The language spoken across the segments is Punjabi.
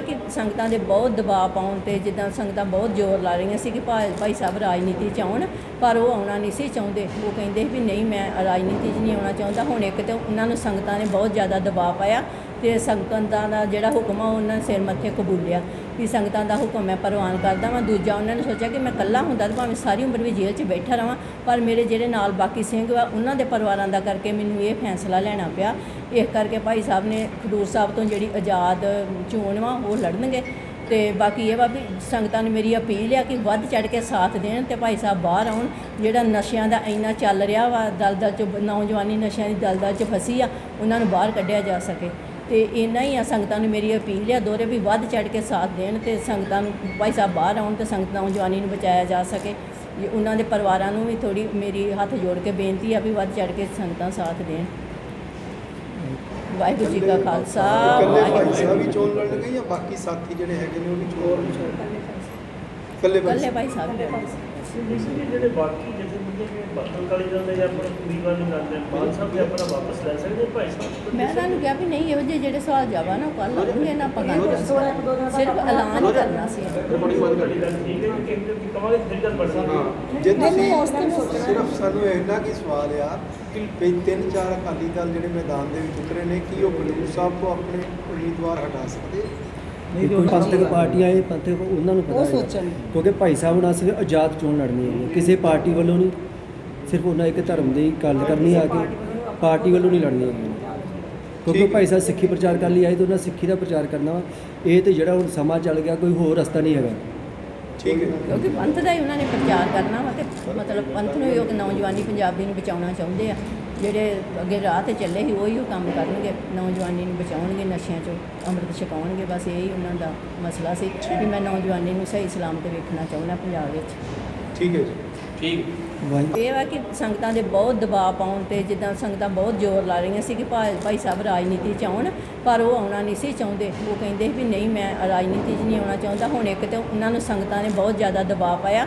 ਕਿ ਸੰਗਤਾਂ ਦੇ ਬਹੁਤ ਦਬਾਅ ਪਾਉਣ ਤੇ ਜਿੱਦਾਂ ਸੰਗਤਾਂ ਬਹੁਤ ਜ਼ੋਰ ਲਾ ਰਹੀਆਂ ਸੀ ਕਿ ਭਾਈ ਭਾਈ ਸਾਹਿਬ ਰਾਜਨੀਤੀ 'ਚ ਆਉਣ, ਪਰ ਉਹ ਆਉਣਾ ਨਹੀਂ ਸੀ ਚਾਹੁੰਦੇ। ਉਹ ਕਹਿੰਦੇ ਵੀ ਨਹੀਂ, ਮੈਂ ਰਾਜਨੀਤੀ 'ਚ ਨਹੀਂ ਆਉਣਾ ਚਾਹੁੰਦਾ। ਹੁਣ ਇੱਕ ਤੇ ਉਹਨਾਂ ਨੂੰ ਸੰਗਤਾਂ ਨੇ ਬਹੁਤ ਜ਼ਿਆਦਾ ਦਬਾਅ ਪਾਇਆ ਤੇ ਸੰਗਤਾਂ ਦਾ ਜਿਹੜਾ ਹੁਕਮ ਆ, ਉਹਨਾਂ ਨੇ ਸਿਰ ਮੱਥੇ ਕਬੂਲਿਆ ਵੀ ਸੰਗਤਾਂ ਦਾ ਹੁਕਮ ਮੈਂ ਪ੍ਰਵਾਨ ਕਰਦਾ ਵਾਂ। ਦੂਜਾ ਉਹਨਾਂ ਨੇ ਸੋਚਿਆ ਕਿ ਮੈਂ ਇਕੱਲਾ ਹੁੰਦਾ ਤਾਂ ਭਾਵੇਂ ਸਾਰੀ ਉਮਰ ਵੀ ਜੇਲ੍ਹ 'ਚ ਬੈਠਾ ਰਵਾਂ, ਪਰ ਮੇਰੇ ਜਿਹੜੇ ਨਾਲ ਬਾਕੀ ਸਿੰਘ ਵਾ, ਉਹਨਾਂ ਦੇ ਪਰਿਵਾਰਾਂ ਦਾ ਕਰਕੇ ਮੈਨੂੰ ਇਹ ਫੈਸਲਾ ਲੈਣਾ ਪਿਆ ਇਸ ਕਰਕੇ ਭਾਈ ਸਾਹਿਬ ਨੇ ਖਡੂਰ ਸਾਹਿਬ ਤੋਂ ਜਿਹੜੀ ਆਜ਼ਾਦ ਚੋਣ ਵਾ ਉਹ ਲੜਨਗੇ ਤੇ ਬਾਕੀ ਇਹ ਵਾ ਵੀ ਸੰਗਤਾਂ ਨੂੰ ਮੇਰੀ ਅਪੀਲ ਆ ਕਿ ਵੱਧ ਚੜ ਕੇ ਸਾਥ ਦੇਣ ਤੇ ਭਾਈ ਸਾਹਿਬ ਬਾਹਰ ਆਉਣ। ਜਿਹੜਾ ਨਸ਼ਿਆਂ ਦਾ ਇੰਨਾ ਚੱਲ ਰਿਹਾ ਵਾ, ਦਲਦਲ ਚ ਨੌਜਵਾਨੀ ਨਸ਼ਿਆਂ ਦੀ ਦਲਦਲ ਚ ਫਸੀ ਆ, ਉਹਨਾਂ ਨੂੰ ਬਾਹਰ ਕੱਢਿਆ ਜਾ ਸਕੇ। ਤੇ ਇੰਨਾ ਹੀ ਆ ਸੰਗਤਾਂ ਨੂੰ ਮੇਰੀ ਅਪੀਲ ਆ ਦੋਰੇ ਵੀ ਵੱਧ ਚੜ ਕੇ ਸਾਥ ਦੇਣ ਤੇ ਸੰਗਤਾਂ ਨੂੰ ਭਾਈ ਸਾਹਿਬ ਬਾਹਰ ਆਉਣ ਤੇ ਸੰਗਤ ਨੌਜਵਾਨੀ ਨੂੰ ਬਚਾਇਆ ਜਾ ਸਕੇ। ਉਹਨਾਂ ਦੇ ਪਰਿਵਾਰਾਂ ਨੂੰ ਵੀ ਥੋੜੀ ਮੇਰੀ ਹੱਥ ਜੋੜ ਕੇ ਬੇਨਤੀ ਆ ਵੀ ਵੱਧ ਚੜ ਕੇ ਸੰਗਤਾਂ ਸਾਥ ਦੇਣ। ਵਾਹਿਗੁਰੂ ਜੀ ਕਾ ਖਾਲਸਾ ਇਕੱਲੇ ਭਾਈ ਵਾਹਿਗੁਰੂ ਸਾਹਿਬ ਹੀ ਚੋਣ ਲੜਨਗੇ ਜਾਂ ਬਾਕੀ ਸਾਥੀ ਜਿਹੜੇ ਹੈਗੇ ਨੇ ਉਹ ਵੀ ਚੋਣ ਇਕੱਲੇ ਭਾਈ ਕੱਲੇ ਭਾਈ ਸਾਹਿਬ। ਦੇ ਜਿਹੜੇ ਬਾਕੀ ਜਿਹੜੇ ਮੁੰਡੇ ਨੇ ਬਾਤਲ ਕਾਲੀ ਜਾਂਦੇ ਜਾਂ ਆਪਣਾ ਪੂਰੀਵਾਰ ਨਹੀਂ ਕਰਦੇ ਮਾਨ ਸਾਹਿਬ ਦੇ ਆਪਣਾ ਵਾਪਸ ਲੈ ਸਕਦੇ ਭਾਈ ਸਾਹਿਬ? ਮੈਂ ਤੁਹਾਨੂੰ ਕਿਹਾ ਵੀ ਨਹੀਂ ਇਹੋ ਜਿਹੇ ਜਿਹੜੇ ਸਵਾਲ ਜਵਾਬ ਨਾ ਕੱਲ ਆਉਣਗੇ ਨਾ ਆਪਾਂ ਗੱਲ। ਸਿਰਫ ਐਲਾਨ ਕਰਨਾ ਸੀ। ਰਿਪੋਰਟਿੰਗ ਬੰਦ ਕਰ ਤੁਹਾਡੀ ਗੱਲ ਠੀਕ ਹੈ ਕਿ ਕਿ ਕਮਾਂਗੇ ਫਿਰ ਗੱਲ ਬਣ ਸਕਦੀ ਹੈ ਹਾਂ ਜੇ ਤੁਸੀਂ ਸਿਰਫ ਸਾਨੂੰ ਇੰਨਾ ਕੀ ਸਵਾਲ ਆ ਕਿ ਤਿੰਨ ਚਾਰ ਅਕਾਲੀ ਦਲ ਜਿਹੜੇ ਮੈਦਾਨ ਦੇ ਵਿੱਚ ਉਤਰੇ ਨੇ ਕੀ ਉਹ ਖਡੂਰ ਸਾਹਿਬ ਤੋਂ ਆਪਣੇ ਉਮੀਦਵਾਰ ਹਟਾ ਸਕਦੇ? ਨਹੀਂ ਕੋਈ ਪੰਥਕ ਪਾਰਟੀਆਂ ਇਹ ਪੰਥਕ ਉਹਨਾਂ ਨੂੰ ਪਤਾ ਹੈ ਕਿਉਂਕਿ ਭਾਈ ਸਾਹਿਬ ਨਾਲ ਸਿਰਫ ਆਜ਼ਾਦ ਚੋਣ ਲੜਨੀ ਹੈ ਕਿਸੇ ਪਾਰਟੀ ਵੱਲੋਂ ਨਹੀਂ ਸਿਰਫ ਉਹਨਾਂ ਇੱਕ ਧਰਮ ਦੀ ਗੱਲ ਕਰਨੀ ਆ ਕੇ ਪਾਰਟੀ ਵੱਲੋਂ ਨਹੀਂ। ਲੜਨੀ ਹੈਗੀ। ਕਿਉਂਕਿ ਹੈ। ਭਾਈ ਸਾਹਿਬ ਸਿੱਖੀ ਪ੍ਰਚਾਰ ਕਰਨ ਲਈ ਆਏ ਤੇ ਉਹਨਾਂ ਸਿੱਖੀ ਦਾ ਪ੍ਰਚਾਰ ਕਰਨਾ ਵਾ। ਇਹ ਤੇ ਜਿਹੜਾ ਹੁਣ ਸਮਾਂ ਚੱਲ ਗਿਆ ਕੋਈ ਹੋਰ ਰਸਤਾ ਨਹੀਂ ਹੈਗਾ। ਠੀਕ ਹੈ। ਕਿਉਂਕਿ ਪੰਥ ਦਾ ਹੀ ਉਹਨਾਂ ਨੇ ਪ੍ਰਚਾਰ ਕਰਨਾ ਵਾ ਤੇ ਮਤਲਬ ਪੰਥ ਨੂੰ ਹੀ ਉਹ ਨੌਜਵਾਨੀ ਪੰਜਾਬੀ ਨੂੰ ਬਚਾਉਣਾ ਚਾਹੁੰਦੇ ਆ। ਜਿਹੜੇ ਅੱਗੇ ਰਾਹ ਤੇ ਚੱਲੇ ਸੀ ਉਹੀ ਉਹ ਕੰਮ ਕਰਨਗੇ ਨੌਜਵਾਨੀ ਨੂੰ ਬਚਾਉਣਗੇ ਨਸ਼ਿਆਂ ਚੋਂ ਅੰਮ੍ਰਿਤ ਛਕਾਉਣਗੇ ਬਸ ਇਹੀ ਉਹਨਾਂ ਦਾ ਮਸਲਾ ਸੀ ਵੀ ਮੈਂ ਨੌਜਵਾਨੀ ਨੂੰ ਸਹੀ ਸਲਾਮਤ ਵੇਖਣਾ ਚਾਹੁੰਦਾ ਪੰਜਾਬ ਵਿੱਚ। ਠੀਕ ਹੈ ਜੀ। ਵਾਹਿਗੁਰੂ ਇਹ ਵਾ ਕਿ ਸੰਗਤਾਂ ਦੇ ਬਹੁਤ ਦਬਾਅ ਪਾਉਣ ਤੇ ਜਿੱਦਾਂ ਸੰਗਤਾਂ ਬਹੁਤ ਜ਼ੋਰ ਲਾ ਰਹੀਆਂ ਸੀ ਕਿ ਭਾਈ ਭਾਈ ਸਾਹਿਬ ਰਾਜਨੀਤੀ 'ਚ ਆਉਣ ਪਰ ਉਹ ਆਉਣਾ ਨਹੀਂ ਸੀ ਚਾਹੁੰਦੇ। ਉਹ ਕਹਿੰਦੇ ਵੀ ਨਹੀਂ ਮੈਂ ਰਾਜਨੀਤੀ 'ਚ ਨਹੀਂ ਆਉਣਾ ਚਾਹੁੰਦਾ। ਹੁਣ ਇੱਕ ਤੇ ਉਹਨਾਂ ਨੂੰ ਸੰਗਤਾਂ ਨੇ ਬਹੁਤ ਜ਼ਿਆਦਾ ਦਬਾਅ ਪਾਇਆ।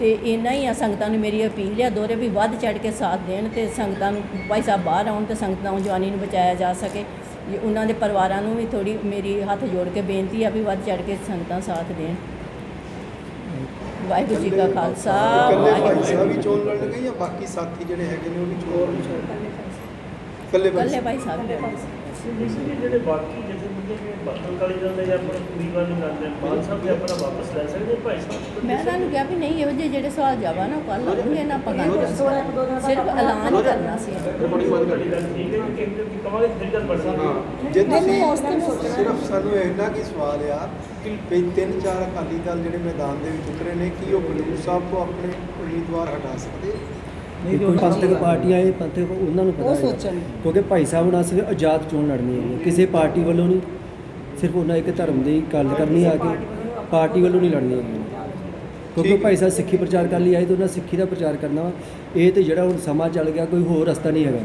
ਤੇ ਇੰਨਾ ਹੀ ਆ ਸੰਗਤਾਂ ਨੂੰ ਮੇਰੀ ਅਪੀਲ ਆ ਦੋਰੇ ਵੀ ਵੱਧ ਚੜ ਕੇ ਸਾਥ ਦੇਣ ਤੇ ਸੰਗਤਾਂ ਨੂੰ ਭਾਈ ਸਾਹਿਬ ਬਾਹਰ ਆਉਣ ਤੇ ਸੰਗਤ ਨੌਜਵਾਨੀ ਨੂੰ ਬਚਾਇਆ ਜਾ ਸਕੇ। ਇਹ ਉਹਨਾਂ ਦੇ ਪਰਿਵਾਰਾਂ ਨੂੰ ਵੀ ਥੋੜੀ ਮੇਰੀ ਹੱਥ ਜੋੜ ਕੇ ਬੇਨਤੀ ਆ ਵੀ ਵੱਧ ਚੜ ਕੇ ਸੰਗਤਾਂ ਸਾਥ ਦੇਣ। ਵਾਹਿਗੁਰੂ ਜੀ ਕਾ ਖਾਲਸਾ ਵਾਹਿਗੁਰੂ ਸਾਹਿਬ ਹੀ ਚੋਣ ਲੜਨਗੇ ਜਾਂ ਬਾਕੀ ਸਾਥੀ ਜਿਹੜੇ ਹੈਗੇ ਨੇ ਉਹ ਵੀ ਚੋਣ ਭਾਈ ਕੱਲੇ ਭਾਈ ਸਾਹਿਬ। ਦੇ ਜਿਹੜੇ ਬਾਕੀ ਜਿਹੜੇ ਮੁੰਡੇ ਨੇ ਬਾਤਲ ਕਾਲੀ ਜਾਂਦੇ ਜਾਂ ਆਪਣਾ ਪੂਰੀਵਾਰ ਨਹੀਂ ਕਰਦੇ ਮਾਨ ਸਾਹਿਬ ਦੇ ਆਪਣਾ ਵਾਪਸ ਲੈ ਸਕਦੇ ਭਾਈ ਸਾਹਿਬ? ਮੈਂ ਤੁਹਾਨੂੰ ਕਿਹਾ ਵੀ ਨਹੀਂ ਇਹੋ ਜਿਹੇ ਜਿਹੜੇ ਸਵਾਲ ਜਵਾਬ ਨਾ ਕੱਲ ਆਉਣਗੇ ਨਾ ਆਪਾਂ ਗੱਲ ਕਰਾਂਗੇ। ਸਿਰਫ ਐਲਾਨ ਹੀ ਕਰਨਾ ਸੀ। ਰਿਪੋਰਟਿੰਗ ਬੰਦ ਕਰ ਤੁਹਾਡੀ ਗੱਲ ਠੀਕ ਹੈ ਕਿ ਕਿ ਕਮਾਂਗੇ ਫਿਰ ਗੱਲ ਬਣ ਸਕਦੀ ਹੈ। ਹਾਂ ਜੇ ਤੁਸੀਂ ਸਿਰਫ ਸਾਨੂੰ ਇੰਨਾ ਕੀ ਸਵਾਲ ਆ ਕਿ ਤਿੰਨ ਚਾਰ ਅਕਾਲੀ ਦਲ ਜਿਹੜੇ ਮੈਦਾਨ ਦੇ ਵਿੱਚ ਉਤਰੇ ਨੇ ਕੀ ਉਹ ਖਡੂਰ ਸਾਹਿਬ ਤੋਂ ਆਪਣੇ ਉਮੀਦਵਾਰ ਹਟਾ ਸਕਦੇ? ਨਹੀਂ ਕੋਈ ਪੰਥਕ ਪਾਰਟੀਆਂ ਇਹ ਪੰਥਕ ਉਹਨਾਂ ਨੂੰ ਪਤਾ ਹੈ ਕਿਉਂਕਿ ਭਾਈ ਸਾਹਿਬ ਨਾਲ ਸਿਰਫ ਆਜ਼ਾਦ ਚੋਣ ਲੜਨੀ ਹੈ। ਕਿਸੇ ਪਾਰਟੀ ਵੱਲੋਂ ਨਹੀਂ। ਸਿਰਫ ਉਹਨਾਂ ਇੱਕ ਧਰਮ ਦੀ ਗੱਲ ਕਰਨੀ ਆ ਕੇ ਪਾਰਟੀ ਵੱਲੋਂ ਨਹੀਂ। ਲੜਨੀ ਹੈਗੀ। ਕਿਉਂਕਿ ਹੈ। ਭਾਈ ਸਾਹਿਬ ਸਿੱਖੀ ਪ੍ਰਚਾਰ ਕਰਨ ਲਈ ਆਏ ਤੇ ਉਹਨਾਂ ਸਿੱਖੀ ਦਾ ਪ੍ਰਚਾਰ ਕਰਨਾ ਵਾ। ਇਹ ਤੇ ਜਿਹੜਾ ਹੁਣ ਸਮਾਂ ਚੱਲ ਗਿਆ ਕੋਈ ਹੋਰ ਰਸਤਾ ਨਹੀਂ ਹੈਗਾ।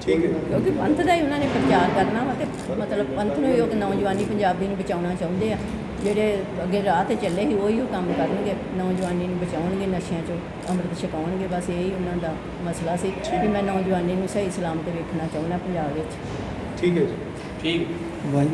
ਠੀਕ ਹੈ। ਕਿਉਂਕਿ ਪੰਥ ਦਾ ਹੀ ਉਹਨਾਂ ਨੇ ਪ੍ਰਚਾਰ ਕਰਨਾ ਵਾ ਤੇ ਮਤਲਬ ਪੰਥ ਨੂੰ ਹੀ ਉਹ ਨੌਜਵਾਨੀ ਪੰਜਾਬੀ ਨੂੰ ਬਚਾਉਣਾ ਚਾਹੁੰਦੇ ਆ। ਜਿਹੜੇ ਅੱਗੇ ਰਾਹ ਤੇ ਚੱਲੇ ਸੀ ਉਹੀ ਉਹ ਕੰਮ ਕਰਨਗੇ ਨੌਜਵਾਨੀ ਨੂੰ ਬਚਾਉਣਗੇ ਨਸ਼ਿਆਂ ਚੋਂ ਅੰਮ੍ਰਿਤ ਛਕਾਉਣਗੇ ਬਸ ਇਹੀ ਉਹਨਾਂ ਦਾ ਮਸਲਾ ਸੀ ਵੀ ਮੈਂ ਨੌਜਵਾਨੀ ਨੂੰ ਸਹੀ ਸਲਾਮਤ ਵੇਖਣਾ ਚਾਹੁੰਦਾ ਪੰਜਾਬ ਵਿੱਚ। ਠੀਕ ਹੈ ਜੀ। ਵਾਹਿਗੁਰੂ